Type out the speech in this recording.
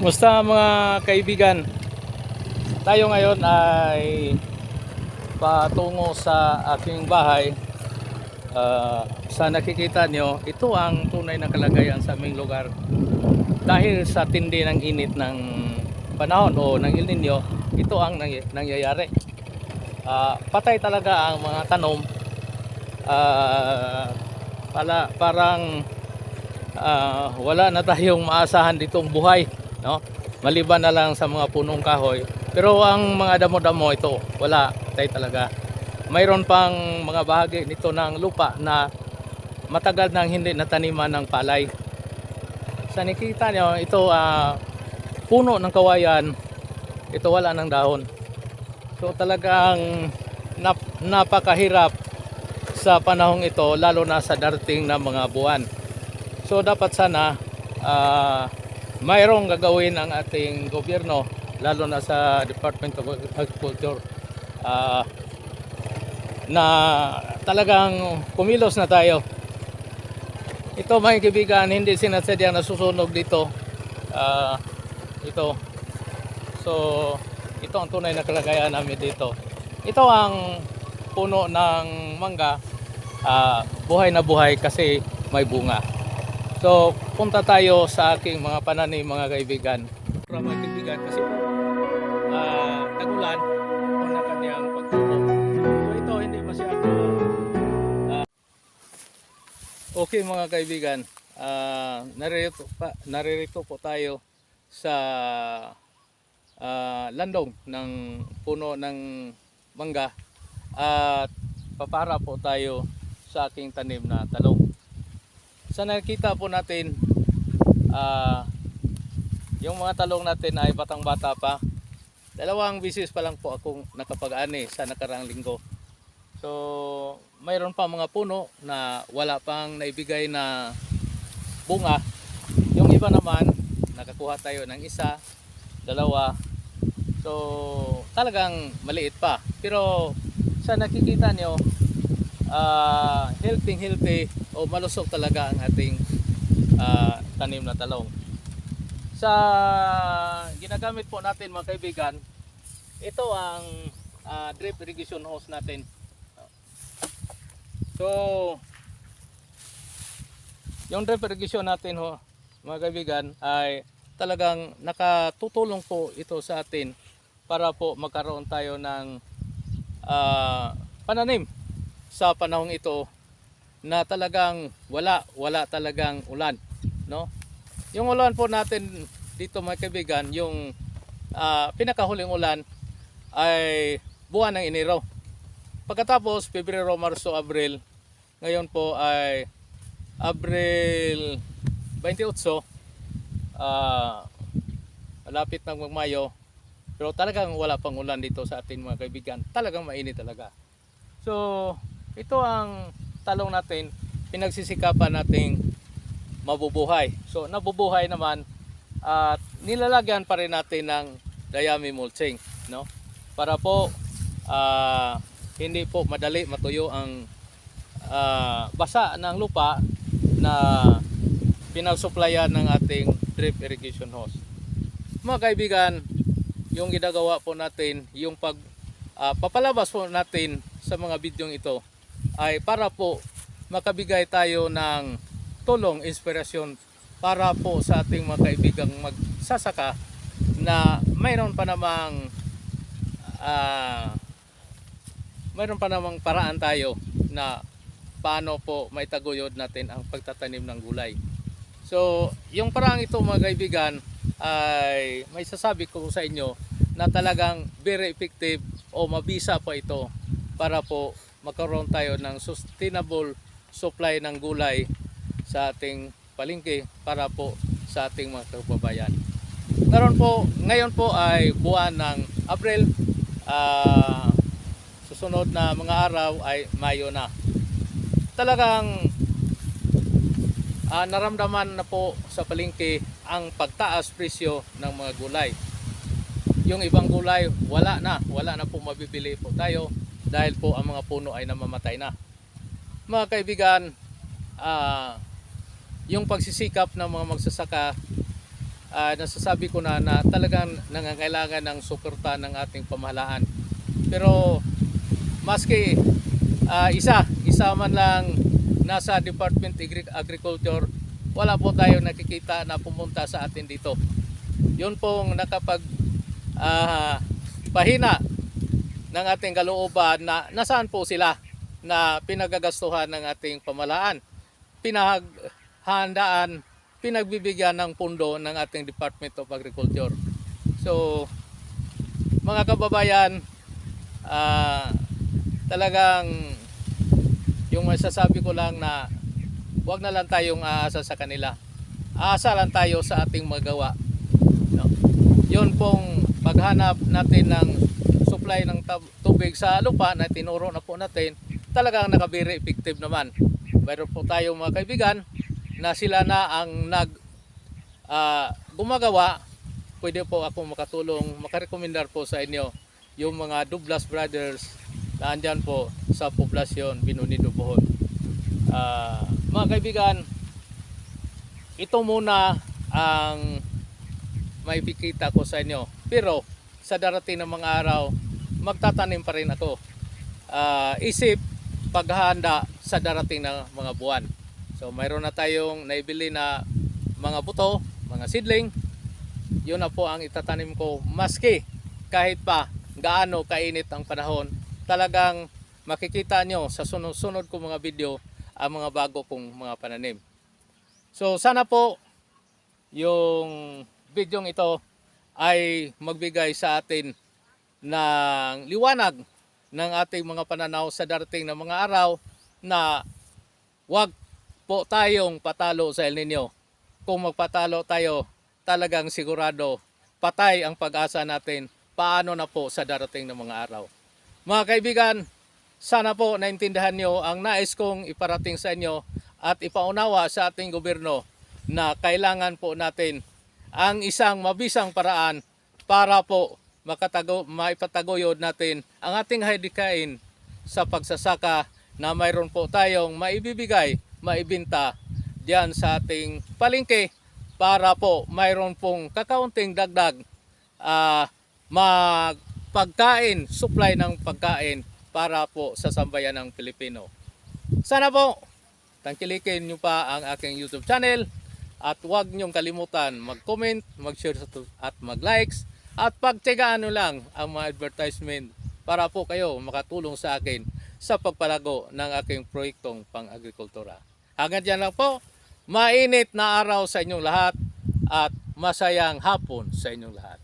Musta mga kaibigan? Tayo ngayon ay patungo sa aking bahay. Ah, sa nakikita nyo, ito ang tunay na kalagayan sa aming lugar. Dahil sa tindi ng init ng panahon o ng El ito ang nangy- nangyayari. Ah, patay talaga ang mga tanom. Ah, pala, parang ah, wala na tayong maasahan ditong buhay no? Maliban na lang sa mga punong kahoy. Pero ang mga damo-damo ito wala patay talaga. Mayroon pang mga bahagi nito ng lupa na matagal nang hindi nataniman ng palay. Sa nakita nyo ito ah, puno ng kawayan. Ito wala ng dahon. So talagang nap- napakahirap sa panahong ito lalo na sa darating na mga buwan. So dapat sana ah, mayroong gagawin ang ating gobyerno lalo na sa Department of Agriculture ah, na talagang kumilos na tayo. Ito mga kaibigan, hindi sinasadyang nasusunog dito. Ah, ito. So, ito ang tunay na kalagayan namin dito. Ito ang puno ng mangga. ah, buhay na buhay kasi may bunga. So, punta tayo sa aking mga pananim mga kaibigan. Para mga kaibigan kasi po, ah, tagulan o na kanyang pagtubo. Ito hindi masyado ah, Okay mga kaibigan, ah, naririto, pa, naririto po tayo sa ah, landong ng puno ng mangga at papara po tayo sa aking tanim na talong sa nakita po natin ah yung mga talong natin ay batang bata pa. Dalawang bisis pa lang po akong nakapag-ani sa nakaraang linggo. So mayroon pa mga puno na wala pang naibigay na bunga. Yung iba naman nakakuha tayo ng isa dalawa. So talagang maliit pa. Pero sa nakikita nyo ah healthy healthy o malusog talaga ang ating ah, tanim na talong. Sa ginagamit po natin mga kaibigan, ito ang ah, drip irrigation hose natin. So, yung drip irrigation natin ho, mga kaibigan, ay talagang nakatutulong po ito sa atin para po magkaroon tayo ng ah, pananim sa panahong ito na talagang wala wala talagang ulan no? Yung ulan po natin dito mga kaibigan yung ah, pinakahuling ulan ay buwan ng Enero. Pagkatapos Pebrero, Marso, Abril ngayon po ay Abril 28 ah malapit ng magmayo pero talagang wala pang ulan dito sa atin mga kaibigan. Talagang mainit talaga. So ito ang talong natin, pinagsisikapan nating mabubuhay. So nabubuhay naman at nilalagyan pa rin natin ng dayami mulching, no? Para po ah, hindi po madali matuyo ang ah, basa ng lupa na pinagsuplayan ng ating drip irrigation hose. Mga kaibigan, yung ginagawa po natin, yung pag ah, papalabas po natin sa mga bidyong ito ay para po makabigay tayo ng tulong, inspirasyon para po sa ating mga kaibigang magsasaka na mayroon pa namang ah, mayroon pa namang paraan tayo na paano po maitaguyod natin ang pagtatanim ng gulay. So, yung parang ito mga kaibigan ay may sasabi ko sa inyo na talagang very effective o mabisa pa ito para po magkaroon tayo ng sustainable supply ng gulay sa ating palengke para po sa ating mga kababayan. Ngayon po, ngayon po ay buwan ng April. Ah, susunod na mga araw ay Mayo na. Talagang ah, naramdaman na po sa palengke ang pagtaas presyo ng mga gulay. Yung ibang gulay wala na, wala na po mabibili po tayo dahil po ang mga puno ay namamatay na. Mga kaibigan, ah, yung pagsisikap ng mga magsasaka ah, nasasabi ko na na talagang nangangailangan ng suporta ng ating pamahalaan. Pero maski ah, isa, isa man lang nasa Department Agri- Agriculture, wala po tayo nakikita na pumunta sa atin dito. Yun pong nakapag ah, pahina ng ating kalooban na nasaan po sila na pinagagastuhan ng ating pamalaan. Pinaghandaan, pinagbibigyan ng pundo ng ating Department of Agriculture. So, mga kababayan, ah, talagang yung masasabi ko lang na huwag na lang tayong aasa sa kanila. Aasa lang tayo sa ating magawa. No? Yun pong paghanap natin ng supply ng tubig sa lupa na tinuro na po natin, talagang nakabiri effective naman. Mayroon po tayong mga kaibigan na sila na ang nag ah, gumagawa. Pwede po ako makatulong, makarekomendar po sa inyo yung mga Douglas Brothers na andyan po sa poblasyon Binunido Bohol. Ah, mga kaibigan, ito muna ang may pikita ko sa inyo. Pero sa darating ng mga araw, magtatanim pa rin ako. Ah, isip paghahanda sa darating na mga buwan. So mayroon na tayong naibili na mga buto, mga seedling. Yun na po ang itatanim ko maski kahit pa gaano kainit ang panahon. Talagang makikita nyo sa sunod-sunod ko mga video ang mga bago kong mga pananim. So sana po yung video ito ay magbigay sa atin ng liwanag ng ating mga pananaw sa darating na mga araw na wag po tayong patalo sa El Nino. Kung magpatalo tayo, talagang sigurado patay ang pag-asa natin paano na po sa darating na mga araw. Mga kaibigan, sana po naintindihan nyo ang nais kong iparating sa inyo at ipaunawa sa ating gobyerno na kailangan po natin ang isang mabisang paraan para po makatago, maipataguyod natin ang ating hadikain sa pagsasaka na mayroon po tayong maibibigay, maibinta diyan sa ating palengke para po mayroon pong kakaunting dagdag ah magpagkain, supply ng pagkain para po sa sambayan ng Pilipino. Sana po tangkilikin nyo pa ang aking YouTube channel at huwag nyong kalimutan mag-comment, mag-share at mag-likes at pagtigaan nyo lang ang mga advertisement para po kayo makatulong sa akin sa pagpalago ng aking proyektong pang-agrikultura. Hanggang dyan lang po, mainit na araw sa inyong lahat at masayang hapon sa inyong lahat.